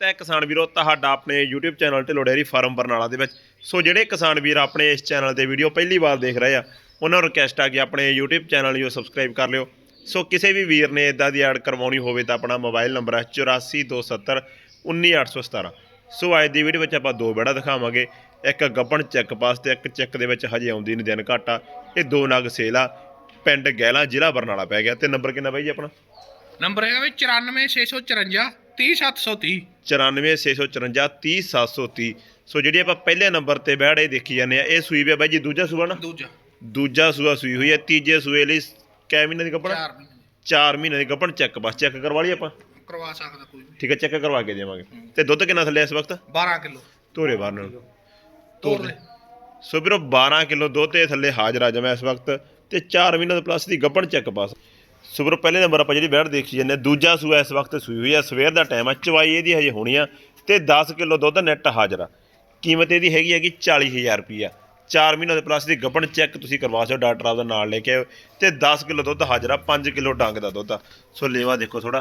ਸਵਾਗਤ ਹੈ ਕਿਸਾਨ ਵੀਰੋ, ਤੁਹਾਡਾ ਆਪਣੇ YouTube channel Dhillon dairy farm Barnala ਦੇ ਵਿੱਚ। ਸੋ ਜਿਹੜੇ ਕਿਸਾਨ ਵੀਰ ਆਪਣੇ ਇਸ ਚੈਨਲ ਤੇ ਵੀਡੀਓ ਪਹਿਲੀ ਵਾਰ ਦੇਖ ਰਹੇ ਆ, ਉਹਨਾਂ ਨੂੰ ਰਿਕਵੈਸਟ ਆ ਕਿ ਆਪਣੇ YouTube ਚੈਨਲ ਨੂੰ ਸਬਸਕ੍ਰਾਈਬ ਕਰ ਲਿਓ। ਸੋ ਕਿਸੇ ਵੀ ਵੀਰ ਨੇ ਇਦਾਂ ਦੀ ਐਡ ਕਰਵਾਉਣੀ ਹੋਵੇ ਤਾਂ ਆਪਣਾ ਮੋਬਾਈਲ ਨੰਬਰ ਹੈ 8427 19817 ਸੋ ਅੱਜ ਦੀ ਵੀਡੀਓ ਵਿੱਚ ਆਪਾਂ ਦੋ ਬੈੜਾ ਦਿਖਾਵਾਂਗੇ। ਇੱਕ ਗੱਬਣ ਚੈੱਕ ਪਾਸ ਤੇ ਇੱਕ ਚੈੱਕ ਦੇ ਵਿੱਚ ਹਜੇ ਆਉਂਦੀ ਨਹੀਂ, ਦਿਨ ਘਾਟਾ। ਇਹ ਦੋ ਨਗ ਸੇਲ ਆ ਪਿੰਡ ਗਹਿਲਾ, ਜ਼ਿਲ੍ਹਾ ਬਰਨਾਲਾ ਪੈ ਗਿਆ। ਤੇ ਨੰਬਰ ਕਿੰਨਾ ਬਾਈ ਜੀ ਆਪਣਾ? ਨੰਬਰ ਹੈਗਾ ਵੀ 94654 30730 94654 30730 ਸੋ ਜਿਹੜੀ ਆਪਾਂ ਪਹਿਲੇ ਨੰਬਰ ਤੇ ਬੈੜ ਦੇਖੀ ਜਾਂਦੇ ਆ ਇਹ ਸੂਈ ਵੀ ਆ ਬਾਈ ਜੀ ਦੂਜਾ ਸੂਆ ਨਾ? ਦੂਜਾ। ਦੂਜਾ ਸੂਆ ਸੂਈ ਹੋਈ ਹੈ ਤੀਜੇ ਸੂਏ ਲਈ ਕੈ ਮਹੀਨੇ ਦੀ ਕੱਪੜਾ? 4 ਮਹੀਨੇ। 4 ਮਹੀਨੇ ਦੀ ਕੱਪਣ ਚੈੱਕ ਬਸ ਚੈੱਕ ਕਰਵਾ ਲਈ ਆਪਾਂ? ਕਰਵਾ ਸਕਦਾ ਕੋਈ ਵੀ। ਠੀਕ ਹੈ ਚੈੱਕ ਕਰਵਾ ਕੇ ਦੇਵਾਂਗੇ। ਤੇ ਦੁੱਧ ਕਿੰਨਾ ਥੱਲੇ ਇਸ ਵਕਤ? 12 ਕਿਲੋ। ਧੋਰੇ ਬਾਹਰ ਨਾਲ। ਤੋਰ ਸੋ ਵੀਰੋ 12 ਕਿਲੋ ਦੁੱਧ ਤੇ ਥੱਲੇ ਹਾਜ਼ਰ ਆ ਜਾਵਾਂ ਇਸ ਵਕਤ। ਤੇ 4 ਮਹੀਨੇ ਦੇ ਪਲੱਸ ਦੀ ਗੱਭਣ ਚੈੱਕ ਪਾਸ ਸੂਰ ਪਹਿਲੇ ਨੰਬਰ ਆਪਾਂ ਜਿਹੜੀ ਬੈੜ ਦੇਖੀ ਜਾਂਦੇ ਹਾਂ, ਦੂਜਾ ਸੂਆ ਇਸ ਵਕਤ ਸੂਈ ਹੋਈ ਆ ਸਵੇਰ ਦਾ ਟਾਈਮ ਆ ਚਵਾਈ ਇਹਦੀ ਹਜੇ ਹੋਣੀ ਆ ਤੇ 10 ਕਿਲੋ ਦੁੱਧ ਨੈਟ ਹਾਜ਼ਰ ਆ। ਕੀਮਤ ਇਹਦੀ ਹੈਗੀ ਹੈਗੀ 40000 ਰੁਪਈਆ। 4 ਮਹੀਨੇ ਦੇ ਪਲੱਸ ਦੀ ਗੱਭਣ ਚੈੱਕ ਤੁਸੀਂ ਕਰਵਾ ਸਕਦੇ ਹੋ ਡਾਕਟਰ ਆਪ ਦਾ ਨਾਲ ਲੈ ਕੇ ਆਇਓ। ਤੇ 10 ਕਿਲੋ ਦੁੱਧ ਹਾਜ਼ਰ ਆ 5 ਕਿਲੋ ਡੰਗ ਦਾ ਦੁੱਧ ਆ। ਸੋ ਲੇਵਾ ਦੇਖੋ ਥੋੜਾ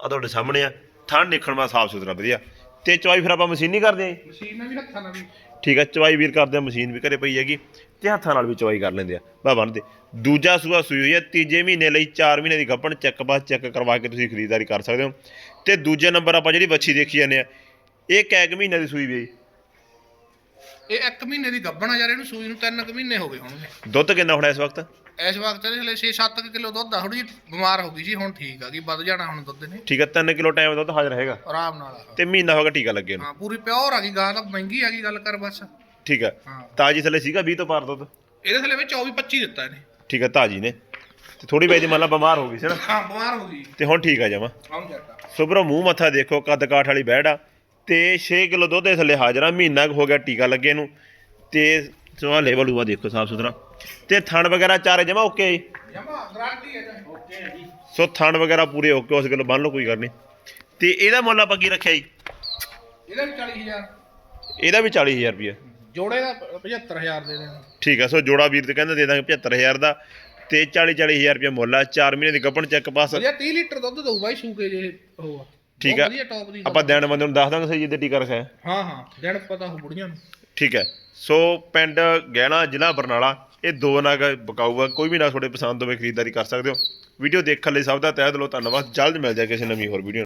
ਆ ਤੁਹਾਡੇ ਸਾਹਮਣੇ ਆ ਠੰਡ ਨਿਕਲਣ ਮਾ ਸਾਫ਼ ਸੁਥਰਾ ਵਧੀਆ। ਤੇ ਚਵਾਈ ਫਿਰ ਆਪਾਂ ਮਸ਼ੀਨ ਨਹੀਂ ਕਰਦੇ? ਆਂ? ਮਸ਼ੀਨ ਨਾਲ ਵੀ ਹੱਥਾਂ ਨਾਲ ਵੀ। ਠੀਕ ਹੈ ਚਵਾਈ ਵੀਰ ਕਰਦੇ ਆ ਮਸ਼ੀਨ ਵੀ ਘਰੇ ਪਈ ਹੈਗੀ। ਤੇ ਹੱਥਾਂ ਨਾਲ ਵੀ ਚਵਾਈ ਕਰ ਲੈਂਦੇ ਆ। ਬਾ ਬੰਨਦੇ ਦੂਜਾ ਸੂਆ ਸੂਈ ਹੋਈ ਹੈ ਤੀਜੇ ਮਹੀਨੇ ਲਈ 4 ਮਹੀਨੇ ਦੀ ਗੱਭਣ ਚੈੱਕ ਬਾਅਦ ਚੈੱਕ ਕਰਵਾ ਕੇ ਤੁਸੀਂ ਖਰੀਦਦਾਰੀ ਕਰ ਸਕਦੇ ਹੋ। ਤੇ ਦੂਜੇ ਨੰਬਰ ਆਪਾਂ ਜਿਹੜੀ ਬੱਚੀ ਦੇਖੀ ਜਾਂਦੇ ਆ ਇਹ ਕੈਗ ਮਹੀਨੇ ਦੀ ਸੂਈ ਵੀ ਹੈ ਜੀ। ਇਹ 1 ਮਹੀਨੇ ਦੀ ਗੱਭਣ ਆ ਯਾਰ ਇਹਨੂੰ ਸੂਈ ਨੂੰ 3 ਕੁ ਮਹੀਨੇ ਹੋ ਗਏ ਹੋਣਗੇ ਦੁੱਧ ਕਿੰਨਾ ਹੋਣਾ ਇਸ ਵਕਤ? ਇਸ ਵਕਤ ਇਹਦੇ ਹਲੇ 6-7 ਕਿਲੋ ਦੁੱਧ ਆ ਥੋੜੀ ਬਿਮਾਰ ਹੋ ਗਈ ਸੀ ਹੁਣ ਠੀਕ ਆ ਗਈ ਵੱਧ ਜਾਣਾ ਹੁਣ ਦੁੱਧ ਨੇ ਠੀਕ ਹੈ 3 ਕਿਲੋ ਟਾਈਮ ਦੁੱਧ ਹਾਜ਼ਰ ਹੈਗਾ। ਆਰਾਮ ਨਾਲ ਆ। ਤੇ ਮਹੀਨਾ ਹੋ ਗਿਆ ਟੀਕਾ ਲੱਗੇ ਨੂੰ। ਹਾਂ ਪੂਰੀ ਪਿਓਰ ਆ ਗਈ ਗਾਂ ਤਾਂ ਮਹਿੰਗੀ ਆ ਗਈ ਗੱਲ ਕਰ ਬਸ। ਠੀਕ ਹੈ ਹਾਂ। ਤਾਜੀ ਥੱਲੇ ਸੀਗਾ 20 ਤੋਂ ਪਾਰ ਦੁੱਧ? ਇਹਦੇ ਥੱਲੇ ਵਿੱਚ 24-25 ਦਿੱਤਾ ਇਹਨੇ। ਠੀਕ ਹੈ ਤਾਜੀ ਨੇ। ਤੇ ਥੋੜੀ ਵੇਦੀ ਮੰਨ ਲਾ ਬਿਮਾਰ ਹੋ ਗਈ ਸੀ ਨਾ। ਹਾਂ ਬਿਮਾਰ ਹੋ ਗਈ। ਤੇ ਹੁਣ ਠੀਕ ਆ ਜਾਵਾਂ ਆਉਂ ਜੱਟਾ ਸੁਬਰੋ ਮੂੰਹ ਮੱਥਾ ਦੇਖੋ ਕੱਦ ਕਾਠ ਵਾਲੀ ਬੈੜ ਆ। ਤੇ 6 ਕਿਲੋ ਦੁੱਧ ਦੇ ਥੱਲੇ ਹਾਜ਼ਰ ਆ ਮਹੀਨਾ ਕੁ ਹੋ ਗਿਆ ਟੀਕਾ ਲੱਗੇ ਨੂੰ। ਤੇ ਸਵਾ ਲੈਵਲ ਹੋਆ ਦੇਖੋ ਸਾਫ਼ ਸੁਥਰਾ। ਤੇ ਥਣ ਵਗੈਰਾ ਚਾਰੇ ਜਮਾ ਓਕੇ ਜਮਾ ਗਾਰੰਟੀ ਹੈ ਜੀ? ਓਕੇ ਜੀ ਸੋ ਥਣ ਵਗੈਰਾ ਪੂਰੇ ਓਕੇ ਉਸ ਗੱਲੋਂ ਬੰਨ ਲਓ ਕੋਈ ਗੱਲ ਨਹੀਂ। ਤੇ ਇਹਦਾ ਮੁੱਲ ਆਪਾਂ ਕੀ ਰੱਖਿਆ ਜੀ? ਇਹਦਾ ਵੀ 40000 ਇਹਦਾ ਵੀ 40000 ਰੁਪਏ ਜੋੜੇ ਦਾ 75000 ਦੇ ਦੇਣਾ। ਠੀਕ ਆ ਸੋ ਜੋੜਾ ਵੀਰ ਤੇ ਕਹਿੰਦੇ ਦੇ ਦਾਂਗੇ 75000 ਦਾ। ਤੇ 40 40000 ਰੁਪਏ ਮੁੱਲ ਆ 4 ਮਹੀਨੇ ਦੀ ਗੱਪਣ ਚੈੱਕ ਪਾਸ ਵਧੀਆ 30 ਲੀਟਰ ਦੁੱਧ ਦਊ ਬਾਈ ਸੂਕੇ ਜੇ ਹੋਊਗਾ ਠੀਕ ਬਹੁਤ ਆ। ਵਧੀਆ ਟੌਪ ਦੀ ਆਪਾਂ ਦੇਣ ਬੰਦੇ ਨੂੰ ਦੱਸ ਦਾਂਗੇ ਸਹੀ ਜਿੱਦੇ ਟੀਕਾ ਰੱਖਿਆ ਹੈ। ਹਾਂ ਹਾਂ ਦਿਨ ਪਤਾ ਹੋ ਬੁੜੀਆਂ ਨੂੰ। ਠੀਕ ਹੈ। ਸੋ ਪਿੰਡ ਗਹਿਣਾ ਜ਼ਿਲ੍ਹਾ ਬਰਨਾਲਾ ਇਹ ਦੋ ਨਗ ਬਕਾਊ ਆ ਕੋਈ ਵੀ ਨਾ ਤੁਹਾਡੇ ਪਸੰਦ ਹੋਵੇ ਖਰੀਦਦਾਰੀ ਕਰ ਸਕਦੇ ਹੋ। ਵੀਡੀਓ ਦੇਖਣ ਲਈ ਸਭ ਦਾ ਤਹਿ ਦਿਲੋਂ ਧੰਨਵਾਦ। ਜਲਦ ਮਿਲ ਜਾਏ ਕਿਸੇ ਨਵੀਂ ਹੋਰ ਵੀਡੀਓ